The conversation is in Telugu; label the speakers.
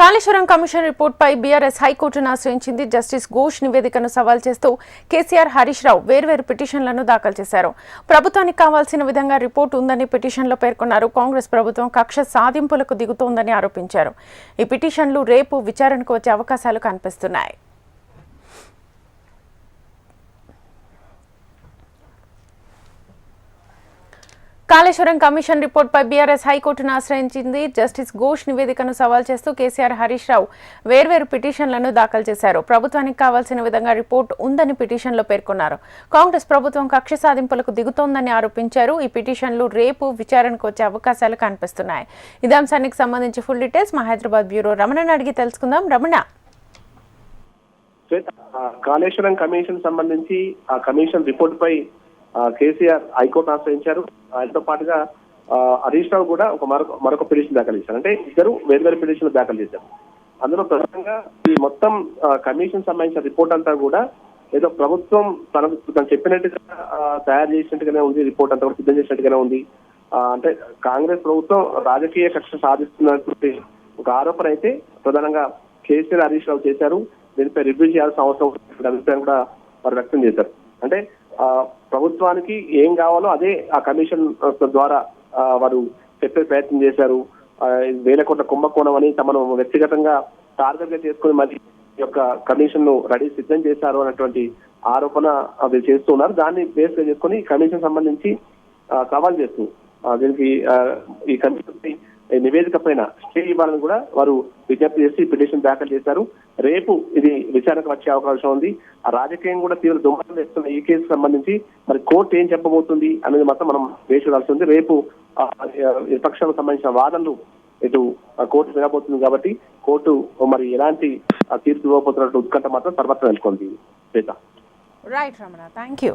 Speaker 1: కాళేశ్వరం కమిషన్ రిపోర్ట్పై బీఆర్ఎస్ హైకోర్టును ఆశ్రయించింది జస్టిస్ ఘోష్ నివేదికను సవాల్ చేస్తూ కేసీఆర్ హరీష్ రావు వేర్వేరు పిటిషన్లను దాఖలు చేశారు. ప్రభుత్వానికి కావాల్సిన విధంగా రిపోర్ట్ ఉందని పిటిషన్లో పేర్కొన్నారు. కాంగ్రెస్ ప్రభుత్వం కక్ష సాధింపులకు దిగుతోందని ఆరోపించారు. ఈ పిటిషన్లు రేపు విచారణకు వచ్చే అవకాశాలు కనిపిస్తున్నాయి. కాళేశ్వరం కమిషన్ రిపోర్ట్పై బీఆర్ఎస్ హైకోర్టును ఆశ్రయించింది జస్టిస్ ఘోష్ నివేదికను సవాల్ చేస్తూ కేసీఆర్ హరీష్ రావు వేర్వేరు పిటిషన్లను దాఖలు చేశారు. ప్రభుత్వానికి కావాల్సిన విధంగా రిపోర్ట్ ఉందని పిటిషన్లో పేర్కొన్నారు. కాంగ్రెస్ ప్రభుత్వం కక్ష సాధింపులకు దిగుతోందని ఆరోపించారు. ఈ పిటిషన్లు రేపు విచారణకు వచ్చే అవకాశాలు కనిపిస్తున్నాయి. ఇదే అంశానికి సంబంధించి ఫుల్ డీటెయిల్స్ మా హైదరాబాద్ బ్యూరో రమణను అడిగి తెలుసుకుందాం. రమణ.
Speaker 2: కాళేశ్వరం కమిషన్ సంబంధించి ఆ కమిషన్ రిపోర్ట్ పై కేసీఆర్ హైకోర్టు ఆశ్రయించారు. ఆయనతో పాటుగా హరీష్ రావు కూడా ఒక మరొక మరొక పిటిషన్ దాఖలు చేశారు. అంటే ఇద్దరు వేర్వేరు పిటిషన్లు దాఖలు చేశారు. అందులో ప్రధానంగా ఈ మొత్తం కమిషన్ సంబంధించిన రిపోర్ట్ అంతా కూడా ఏదో ప్రభుత్వం తన తను చెప్పినట్టుగా తయారు చేసినట్టుగానే ఉంది. రిపోర్ట్ అంతా కూడా సిద్ధం చేసినట్టుగానే ఉంది. అంటే కాంగ్రెస్ ప్రభుత్వం రాజకీయ కక్ష సాధిస్తున్నటువంటి ఒక ఆరోపణ అయితే ప్రధానంగా కేసీఆర్ హరీష్ రావు చేశారు. దీనిపై రివ్యూ చేయాల్సిన అవసరం అభిప్రాయం కూడా వారు వ్యక్తం చేశారు. అంటే ప్రభుత్వానికి ఏం కావాలో అదే ఆ కమిషన్ ద్వారా ఆ, వారు చెప్పే ప్రయత్నం చేశారు. వేలకొండ వేల కోట్ల కుంభకోణం అని తమను వ్యక్తిగతంగా టార్గెట్గా చేసుకుని మరి యొక్క కమిషన్ను రెడీ సిద్ధం చేశారు అన్నటువంటి ఆరోపణ అవి చేస్తున్నారు. దాన్ని బేస్గా చేసుకుని కమిషన్ సంబంధించి సవాల్ చేస్తూ దీనికి ఈ కమిషన్ నివేదిక పైన స్టే ఇవ్వాలని కూడా వారు విజ్ఞప్తి చేసి పిటిషన్ దాఖలు చేశారు. రేపు ఇది విచారణకు వచ్చే అవకాశం ఉంది. ఆ రాజకీయం కూడా తీవ్ర దుమారం వేస్తున్న ఈ కేసు సంబంధించి మరి కోర్టు ఏం చెప్పబోతుంది అనేది మాత్రం మనం వేచి చూడాల్సి ఉంది. రేపు విపక్షాలకు సంబంధించిన వాదనలు ఇటు ఆ, కోర్టు వినబోతుంది కాబట్టి కోర్టు మరి ఎలాంటి తీర్పు ఇవ్వబోతున్నట్టు ఉత్కంఠ మాత్రం తర్వాత నెలకొంది. Shweta.
Speaker 1: Right Ramana thank you